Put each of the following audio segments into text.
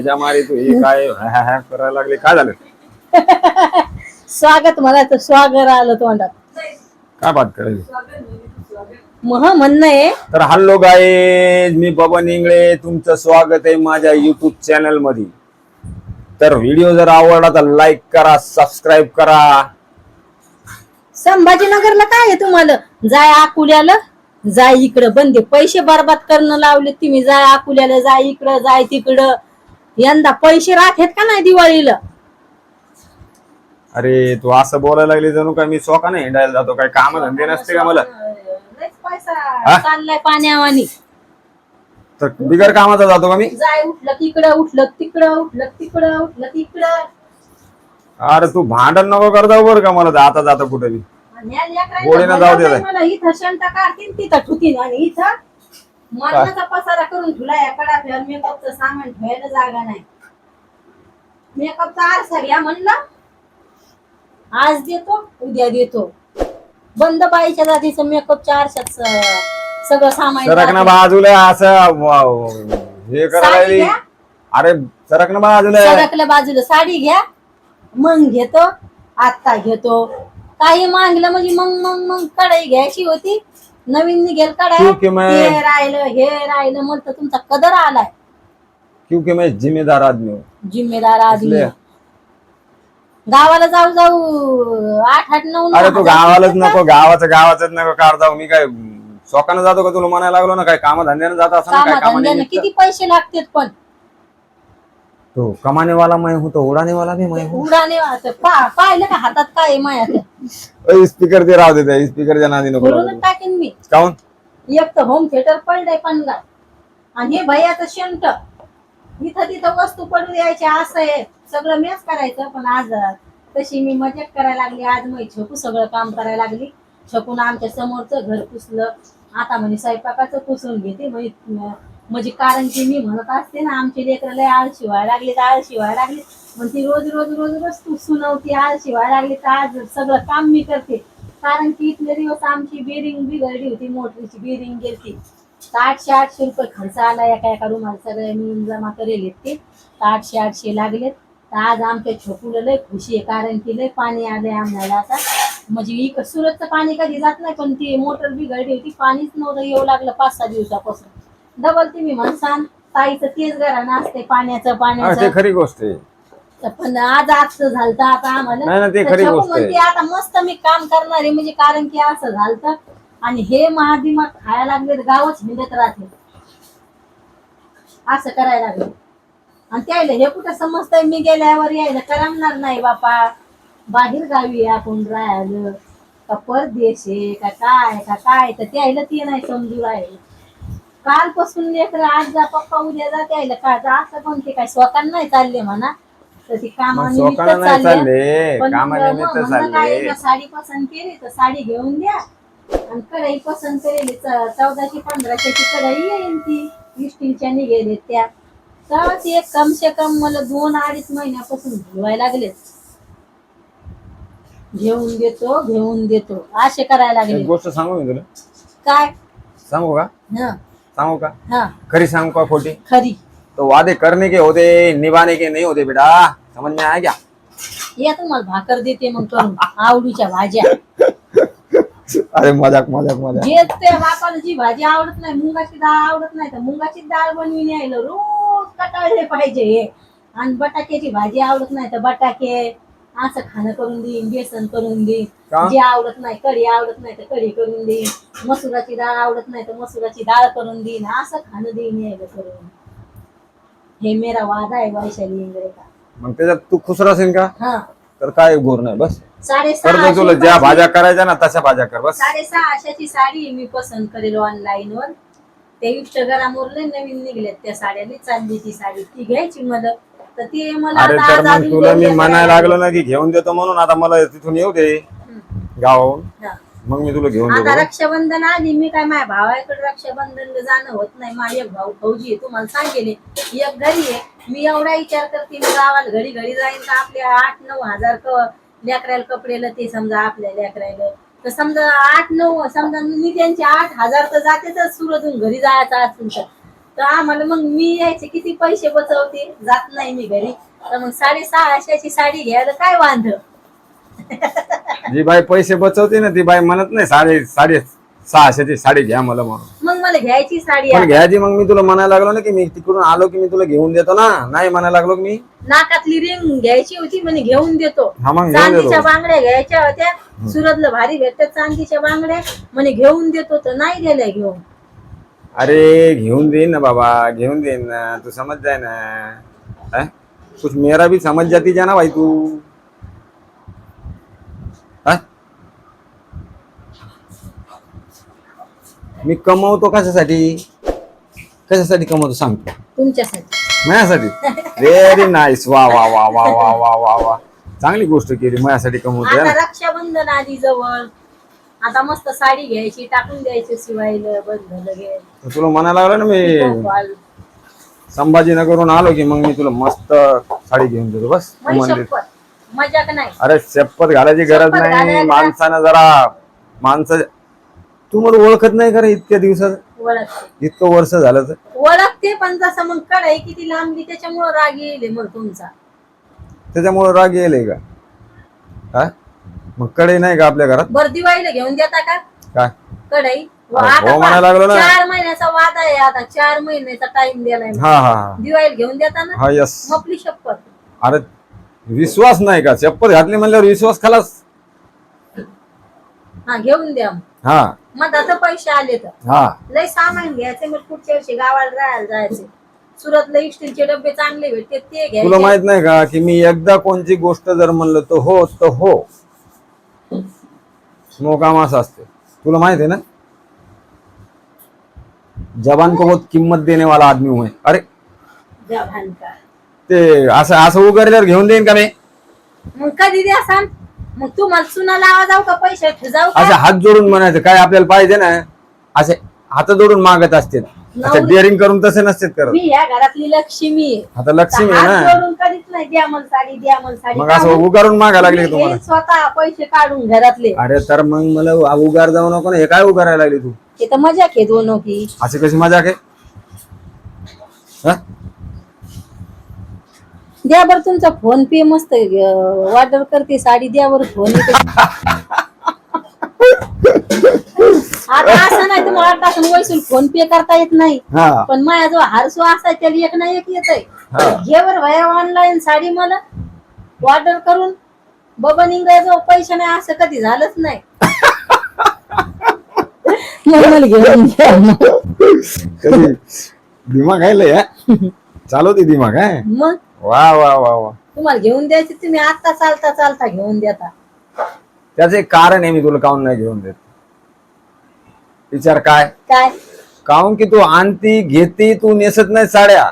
मारे तू हे काय हा हा करायला लागले. काय झालं? स्वागत मला तर स्वागत आलं तोंडात. काय बात करायची मह म्हणणं आहे. तर हॅलो गाय मी बबन इंगळे. तुमचं स्वागत आहे माझ्या युट्यूब चॅनलमध्ये तर व्हिडिओ जर आवडला तर लाईक करा सबस्क्राईब करा. संभाजीनगरला काय आहे तुम्हाला? जाय अकुल्याला जाय इकडं. बंदे पैसे बर्बाद करणं लावले तुम्ही. जाय अकुल्याला जाय इकडं जाय तिकडं. यंदा पैसे राहतात का नाही दिवाळीला? अरे तू असं बोलायला लागली जणू काय मी स्वकाने हिंडायला जातो? काय काम धंदे नसते का मला? लयच हा? पैसा चाललाय पाण्यावानी. तर बिगर कामाचा जातो का मी? जाय उठलं तिकडं उठलं तिकडं उठलं तिकडं उठलं तिकडं. अरे तू भांडण नको करता बरं का मला आता जाता कुठे बी. आणि या लेकरांना गोडीनं जाऊ दे बाई. मला इथं शंट काढतील तिथं ठुकीन आणि इथं मरणाचा पसारा करून ठेवला कडाप्यावर मेकअपचं सामान ठेवायला जागा नाही. मेकअपचा आरसा घ्या म्हणलं. आज देतो उद्या देतो. बंद बाईच्या जातीचं मेकअपच्या आरशात स- सगळं सामान सरक ना टाकलं. बाजूला असं व- हे करायला साडी लागली घ्या. अरे सरक ना बाजूला. बाजूला साडी घ्या. मग घेतो आत्ता घेतो. काही मागलं म्हणजे मग मग मग कढाई घ्यायची होती. नवीन निघेल क्योंकि मैं- हे राहिलं हे राहिलं म्हणतं तुमचा कदर आलाय. क्योंकि मैं जिम्मेदार आदमी हूँ? जिम्मेदार आदमी. इसलिए. गावाला जाऊ जाऊ आठ आठ नऊ नऊ अरे तू हजार गावालाच रुपये नको गावाचं गावाच नको कार जाऊ. मी काय स्वकानं जातो का तुला? म्हणायला लागलो ना काय काम धंद्यानं जात असं ना काय कामाधंद्यानं कामाने किती पैसे लागतात पण? तो कमाने वाला मैं हूँ तो उड़ाने वाला भी मैं हूँ। उडाने आता पा- पाहिलं का हातात काय आहे माया स्पीकर ते राहू दे स्पीकरच्या नादी नको भरूनच लागू. टाकेन मी. काहून? एक तर होम थिएटर पडलंय पणला. आणि हे भैयाचं शंट इथं तिथं वस्तू पडू द्यायच्या असं आहे. सगळं मीच करायचं पण आज तशी मी मजाक करायला लागली. आज मी छकू सगळं काम करायला लागली. छकून आमच्या समोरचं घर पुसलं. आता म्हणे स्वयंपाकाचं पुसून घेते. म्हणजे म्हणजे कारण की मी म्हणत असते ना आमचे लेकरं लय आळ शिवायला लागली तर आळ व्हायला लागली. मग ती रोज रोज रोज रोज तू सुनवती आळ व्हायला लागली तर आज सगळं काम मी करते. कारण की इथले दिवस आमची बेरिंग बिघडली होती मोटरीची बेरिंग गेली आठशे आठशे रुपये खर्च आला एका एका रुमाला सगळे मी जमा करेल ते. तर आठशे आठशे लागलेत. तर आज आमच्या छोपूला लय खुशी आहे कारण की लय पाणी आलंय आम्हाला आता. म्हणजे इक सुरतचं पाणी कधी जात नाही पण ती मोटर बिघडली होती पाणीच नव्हतं येऊ लागलं पाच सहा दिवसापासून. डबल तुम्ही म्हणसान ताईचं तेच घरानं असते पाण्याचं हा, ते पाण्याचं. खरी गोष्ट आहे. तर पण आज असं झालं आता आम्हाला नाही ना, ते तर खरी छकू गोष्ट आहे. म्हणते आता मस्त मी काम करणार आहे म्हणजे कारण की असं झालं आणि हे महादिमाग खायला लागले तर गावच हिंडत राहते. असं करायला लागले. आणि त्याला हे कुठं समजतंय मी गेल्यावर यायला करमणार नाही बापा. बाहेर गावी आहे आपण राहायला. का परदेश आहे का काय का काय तर त्याला ते नाही समजू राहिले. कालपासून लेकर आज जा पप्पा उद्या जा त्याला काय जा असं पण ते काय स्वतः नाही चालले म्हणा. तर ते कामानिमित्त नाही चालले चालले. पण मग कामानिमित्त म्हणलं काय चालले. एकदा साडी पसंत केली तर साडी घेऊन द्या. आणि कढई पसंत केलेली च- चौदाशे पंधराशेची कढई येईल ती. स्टीलच्या निघेले त्या. तर ते कम से कम मला दोन अडीच महिन्यापासून धुवायला लागले घेऊन देतो घेऊन देतो. असे करायला एक लागले गोष्ट सांगू मी तुला. काय? सांगू का? हा. सांगू का? हा. खरी सांगू का खोटी? खरी. तो वादे करने के होते निभाने के नहीं होते बेटा. समझ में आया क्या या तुम्हाला भाकर देते मग करून. आवडीच्या भाज्या. अरे मजाक मजाक मजाक. जे त्या बापाला जी भाजी आवडत नाही मुंगाची डाळ आवडत नाही तर मुंगाची डाळ बनवून यायला रोज कटाळले पाहिजे. हे आणि बटाक्याची भाजी आवडत नाही तर बटाके असं खाणं करून देईन बेसन करून देईन? जे आवडत नाही कढी आवडत नाही तर कढी करून देईन. मसुराची डाळ आवडत नाही तर मसुराची डाळ करून देईन. असं खाणं देईन यायला करून. हे मेरा वादा आहे वैशाली इंगळे का? मग त्याच्यात तू खुश राहशील का? हा. तर काय घोर नाही बस. साडेसहा करतो तुला ज्या भाज्या करायच्या ना तशा भाज्या कर बस. साडेसहाशेची साडी मी पसंत करेल ऑनलाईन वर. ते इंस्टाग्रामवर लय नवीन निघल्यात त्या साड्याने चालली ती साडी. ती घ्यायची मला. तर ती मला अरे आता तर आज मग अजून तुला दोन मी दिवस म्हणायला राहिले. लागलो ना की घेऊन देतो म्हणून आता मला तिथून येऊ दे. गावाहून. हा. मग मी तुला घेऊन आता देतो. रक्षाबंधन आली मी काय माझ्या भावाकडे रक्षाबंधनला जाणं होत नाही. माझे एक भाऊ फौजी आहे तुम्हाला सांगेल एक घरी आहे. मी एवढा विचार करते मी गावाला घडी घडी जाईन तर आपल्या आठ नऊ हजार क लेकरायला कपडेला ते समजा आपल्या लेकरायला तर समजा आठ नऊ समजा मी त्यांचे आठ हजार तर जाते तर सुरतून घरी जायचं असेल तर. तर आम्हाला मग मी यायचे किती पैसे बचवते? जात नाही मी घरी. तर मग साडेसहाशेची साडी घ्यायला काय वांध? जी बाई पैसे बचवते ना ती बाई म्हणत नाही साडे साडे सहाशेची साडी घ्या मला म्हणून. मग मला घ्यायची साडी पण आहे. घ्यायची मग मी तुला म्हणायला लागलो ना की मी तिकडून आलो की मी तुला घेऊन देतो ना? नाही म्हणायला लागलो की मी? नाकातली रिंग घ्यायची होती म्हणे घेऊन देतो. हा मग घेऊन चांदीच्या देतो बांगड्या घ्यायच्या होत्या. सुरतला भारी भेटतात चांदीच्या बांगड्या. म्हणे घेऊन देतो तर नाही दिल्या घेऊन. अरे घेऊन देईन ना बाबा घेऊन देईन ना. तू समझ जाए ना. हैं? कुछ मेरा भी समझ जाती जा ना भाई तू? मी कमवतो कशासाठी? कशासाठी कमवतो सांगतो तुमच्यासाठी. माझ्यासाठी? व्हेरी नाईस वा वा वा वा वा वा वा वा. चांगली गोष्ट केली माझ्यासाठी कमवते आता रक्षाबंधन आधी जवळ. आता मस्त साडी घ्यायची टाकून द्यायची शिवायला बंद लगेच. तुला म्हणायला लागलं ना मी. संभाजीनगरहून आलो की मग मी तुला मस्त साडी घेऊन देतो बस. तू म्हणे म्हणली शपथ मजाक नाही. अरे शपथ घालायची गरज शपथ नाही घालायला- माणसानं जरा माणसं तू मला ओळखत नाही का रे इतक्या दिवसात. ओळखते. इतकं वर्ष झालं तर. ओळखते पण तसं मग कढाई किती लांबली त्याच्यामुळे राग येईल मग तुमचा. त्याच्यामुळे राग येईल का? हा? मग कडे नाही का आपल्या घरात? बर दिवाळीला घेऊन देता का? काय? कढाई? व अरे आता हो म्हणायला पहा, लागलो ना. चार महिन्याचा वाद आहे आता. चार महिन्याचा टाइम दिलाय हा हा हा. दिवाळीला घेऊन देता ना? हा यस मपली शपथ. अरे विश्वास नाही का? शपथ घातली म्हणल्यावर विश्वास खालास? हा घेऊन द्या. हा. मग आता पैसे आले तर. हा. लय सामान घ्यायचे मग पुढच्या वर्षी गावाला राहायला जायचे. सुरतला स्टीलचे डबे चांगले भेटते ते तुला घ्यायचे. माहीत नाही का की मी एकदा कोणती गोष्ट जर म्हणलं तर हो तर हो. मोकाम असं असते. तुला माहीत आहे ना? जवान को बहुत किंमत देने वाला आदमी हूं मैं. अरे. ते असं असं उघडल्यावर घेऊन देईन का मी? मग कधी द्या सांग मग तुम्हाला सुना लावा जाऊ का? पैसे जाऊ असे हात जोडून म्हणायचं काय आपल्याला पाहिजे ना? असे हात जोडून मागत असते. नवरी- डेअरिंग करून तसे नसते करत. मी ह्या घरातली लक्ष्मी. आहे. आता लक्ष्मी आहे हात ना. जोडून कधीच नाही द्या मला साडी द्या मला साडी. मग असं मग? उगारून मागायला लागले का तुम्हाला? हे स्वतः पैसे काढून घरातले. अरे तर मग मला उगार जाऊ नको ना. हे काय उगारायला लागली तू? हे तर मजा आहे दोन की. अशी कशी मजा आहे? हा? द्या बरं तुमचा फोन पे मस्त ऑर्डर करते साडी द्या बरं फोन आता असं नाही तुम्हाला टाकून वैसून फोन पे करता येत नाही. हा. पण माझ्या जो हारसो असा त्याला एक ना एक येत हा. आहे घे बरं भया ऑनलाईन साडी मला. ऑर्डर करून. बाबा निघायचो पैसे नाही असं कधी झालंच नाही. घेऊन द्या मग. कधी? दिमाग आहे लय, हा? चालवते दिमाग आहे मग? वा वा वा वा. तुम्हाला घेऊन द्यायचे तुम्ही आता चालता चालता घेऊन देता. त्याचं एक कारण आहे मी तुला काऊन नाही घेऊन देत? विचार काय? काय? काऊन की तू आणती घेती तू नेसत नाही साड्या?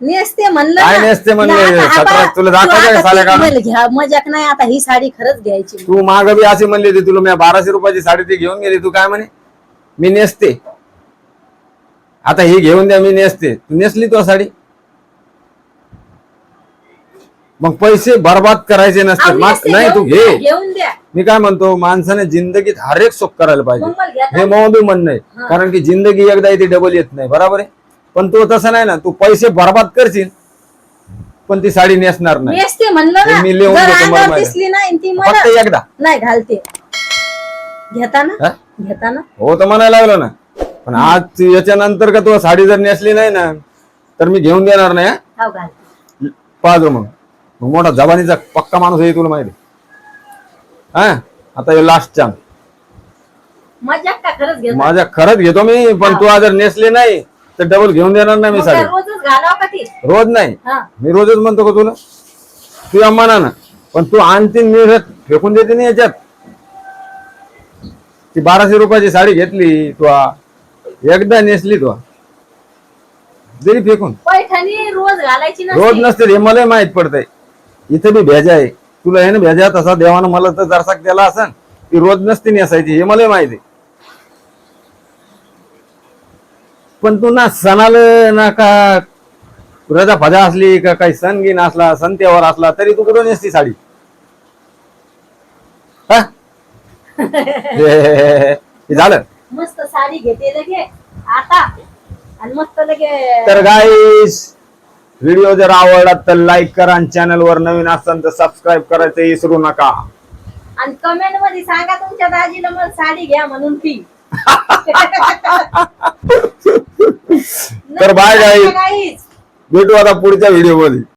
नेसते म्हणलं काय ना. नेसते म्हणले? आता सतरा तुला दाखवायचं का आता साड्या ती काढून? मला घ्या मजाक नाही आता ही साडी खरंच घ्यायची. तू माग बी अशी म्हणली होती तुला मी बाराशे रुपयाची साडी ती घेऊन गेली तू काय म्हणे? मी नेसते. आता ही घेऊन द्या मी नेसते. तू नेसली तो साडी? मग पैसे बर्बाद करायचे नसते. अहो, मा- नेसते, नाही तू घे. द्या, घेऊन द्या. मी काय म्हणतो माणसाने जिंदगीत हर एक सुख करायला मग पाहिजे हे बी म्हणणं आहे. कारण की जिंदगी एकदा येते डबल येत नाही. बरोबर आहे? पण तो तसं नाही ना तू पैसे बर्बाद करशील पण ती साडी नेसणार नाही. नेसते म्हणलं हे ना. मी लिहून जर देतो मला अंगावर माहिती. दिसली नाही ती मला फक्त एकदा. नाही घालते. घेता ना? हा? हो तर म्हणायला लागलो ना. पण आज याच्यानंतर का तू साडी जर नेसली नाही ना तर मी घेऊन देणार नाही हा? हो घालते. पाहतो मग. मग मोठा जबानीचा पक्का माणूस आहे तुला माहिती हा? आता हे लास्ट चान्स का खरंच माझ्या खरंच घेतो मी पण तू आज जर नेसली नाही तर डबल घेऊन देणार नाही मी मग काय साडी. रोजच घालाव का ती? रोज नाही. हा. मी रोजच म्हणतो का तुला? तू अम्माना ना पण तू आणती मी हे फेकून देते ना याच्यात. ती बाराशे रुपयाची साडी घेतली तू आ. एकदा नेसली तू आ. फेकून. पैठणी रोज घालायची रोज नसते नसते हे मला माहीत पडतंय. इथे बी भेजा आहे. तुला हे ना भेजा तसा देवानं मला तर जरसा त्याला असन. ती रोज नसते नेसायची हे मला माहिती पण तू ना सणाला ना का रजा फजा असली का काही सण गिन असला सण त्योहार असला तरी तू कुठं नेसती साडी? हे. हे झालं. मस्त साडी घेते लगे आता. आणि मस्त लगे तर गाईस व्हिडिओ जर आवडला तर लाईक करा आणि चॅनल वर नवीन असाल तर सबस्क्राईब करायचं विसरू नका आणि कमेंटमध्ये सांगा तुमच्या दाजीला मला साडी घ्या म्हणून ती तर guys. guys. भेटू आता पुढच्या व्हिडिओमध्ये